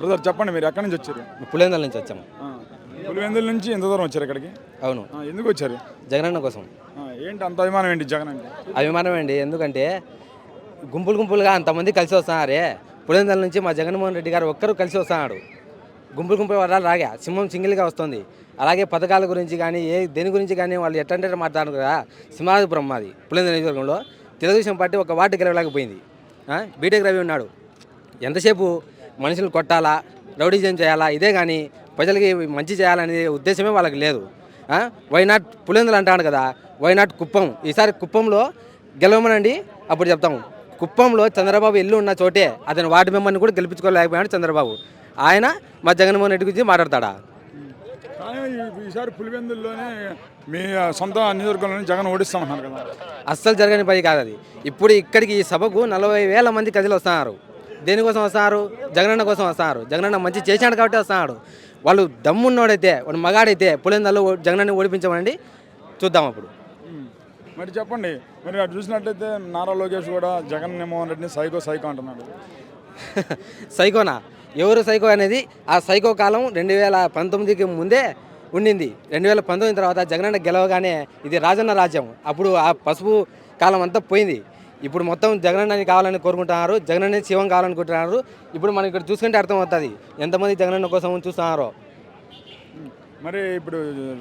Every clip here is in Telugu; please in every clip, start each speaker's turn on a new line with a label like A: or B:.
A: బ్రదర్ చెప్పండి మీరు ఎక్కడి నుంచి వచ్చారు?
B: పులివెందుల నుంచి వచ్చాము.
A: పులివెందుల నుంచి ఎంత దూరం వచ్చారు ఇక్కడికి?
B: అవును.
A: ఎందుకు వచ్చారు?
B: జగనన్న కోసం.
A: ఏంటి అంత అభిమానం ఏంటి జగన్ అంటే?
B: అభిమానం అండి ఎందుకంటే గుంపులు గుంపులుగా అంతమంది కలిసి వస్తున్నారే. పులివెందుల నుంచి మా జగన్మోహన్ రెడ్డి గారు ఒక్కరు కలిసి వస్తున్నాడు. గుంపులు గుంపులు వరాలు రాగా సింహం సింగిల్గా వస్తుంది. అలాగే పథకాల గురించి కానీ ఏ దేని గురించి కానీ వాళ్ళు ఎట్టంటే మాట్లాడారు కదా. సింహాదిపురం మాది పులివెందుల నియోజకవర్గంలో. తెలుగుదేశం పార్టీ ఒక వార్డు గెలవలేకపోయింది. బీటెక్ రవి ఉన్నాడు. ఎంతసేపు మనుషులు కొట్టాలా? రౌడీజం చేయాలా? ఇదే కానీ ప్రజలకి మంచి చేయాలనే ఉద్దేశమే వాళ్ళకి లేదు? వైనాట్ పులివెందులు అంటాడు కదా? Why not Kuppam? ఈసారి కుప్పంలో గెలవమనండి. అప్పుడు చెప్తాము. కుప్పంలో చంద్రబాబు ఇల్లు ఉన్న చోటే అతని వార్డు మెంబర్ని కూడా గెలిపించుకోలేకపోయాడు చంద్రబాబు. ఆయన మా జగన్మోహన్ రెడ్డి గురించి మాట్లాడతాడా?
A: ఈసారి పులివెందుల్లోనే మీ సొంత నియోజకవర్గంలోనే జగన్ ఓడిస్తామన్నారు కదా.
B: అస్సలు జరగని పని కాదు అది ఇప్పుడు ఇక్కడికి ఈ సభకు నలభై వేల మంది ప్రజలు వస్తున్నారు. దేనికోసం వస్తున్నారు జగనన్న కోసం వస్తున్నారు జగనన్న మంచి చేశాడు కాబట్టి వస్తున్నాడు వాళ్ళు దమ్మున్నోడైతే వాడు మగాడైతే పులిందల్లో జగనన్న ఓడిపించమనండి. చూద్దాం అప్పుడు.
A: మరి చెప్పండి. మరి అటు చూసినట్లయితే నారా లోకేష్ కూడా జగన్ మోహన్ రెడ్డిని సైకో సైకో అంటున్నాడు.
B: సైకోనా? ఎవరు సైకో అనేది ఆ సైకో కాలం రెండు వేల పంతొమ్మిదికి ముందే ఉండింది. రెండు వేల పంతొమ్మిది తర్వాత జగనన్న గెలవగానే ఇది రాజన్న రాజ్యం. అప్పుడు ఆ పసుపు కాలం అంతా పోయింది. ఇప్పుడు మొత్తం జగనన్నని కావాలని కోరుకుంటున్నారు జగన్ అనే శివం కావాలనుకుంటున్నారు. ఇప్పుడు మనం ఇక్కడ చూసుకుంటే అర్థమవుతుంది ఎంతమంది జగనన్న కోసం చూస్తున్నారో.
A: మరి ఇప్పుడు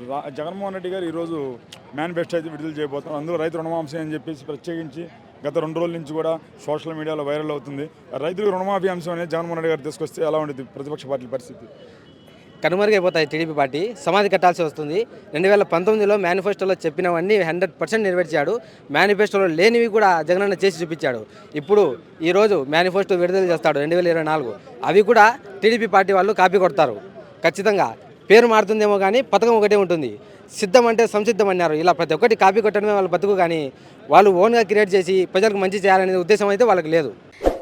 A: రా- జగన్మోహన్ రెడ్డి గారు ఈరోజు మేనిఫెస్టో అయితే విడుదల చేయబోతున్నారు. అందులో రైతు రుణమాఫీ అని చెప్పేసి ప్రత్యేకించి గత రెండు రోజుల నుంచి కూడా సోషల్ మీడియాలో వైరల్ అవుతుంది. రైతులకు రుణమాఫీ అంశం అనేది జగన్మోహన్ రెడ్డి గారు తీసుకొస్తే ఎలా ఉంటుంది ప్రతిపక్ష పార్టీల పరిస్థితి?
B: కనుమరుగైపోతాయి టీడీపీ పార్టీ. సమాధి కట్టాల్సి వస్తుంది. రెండు వేల పంతొమ్మిదిలో మేనిఫెస్టోలో చెప్పినవన్నీ హండ్రెడ్ పర్సెంట్ నెరవేర్చాడు. మేనిఫెస్టోలో లేనివి కూడా జగనన్న చేసి చూపించాడు. ఇప్పుడు ఈరోజు మేనిఫెస్టో విడుదల చేస్తాడు రెండు వేల ఇరవై నాలుగు. అవి కూడా టీడీపీ పార్టీ వాళ్ళు కాపీ కొడతారు. ఖచ్చితంగా పేరు మారుతుందేమో కానీ పథకం ఒకటే ఉంటుంది. సిద్ధం అంటే సంసిద్ధం అన్నారు. ఇలా ప్రతి ఒక్కటి కాపీ కొట్టడమే వాళ్ళ బతుకు కానీ వాళ్ళు ఓన్గా క్రియేట్ చేసి ప్రజలకు మంచి చేయాలనే ఉద్దేశం అయితే వాళ్ళకి లేదు.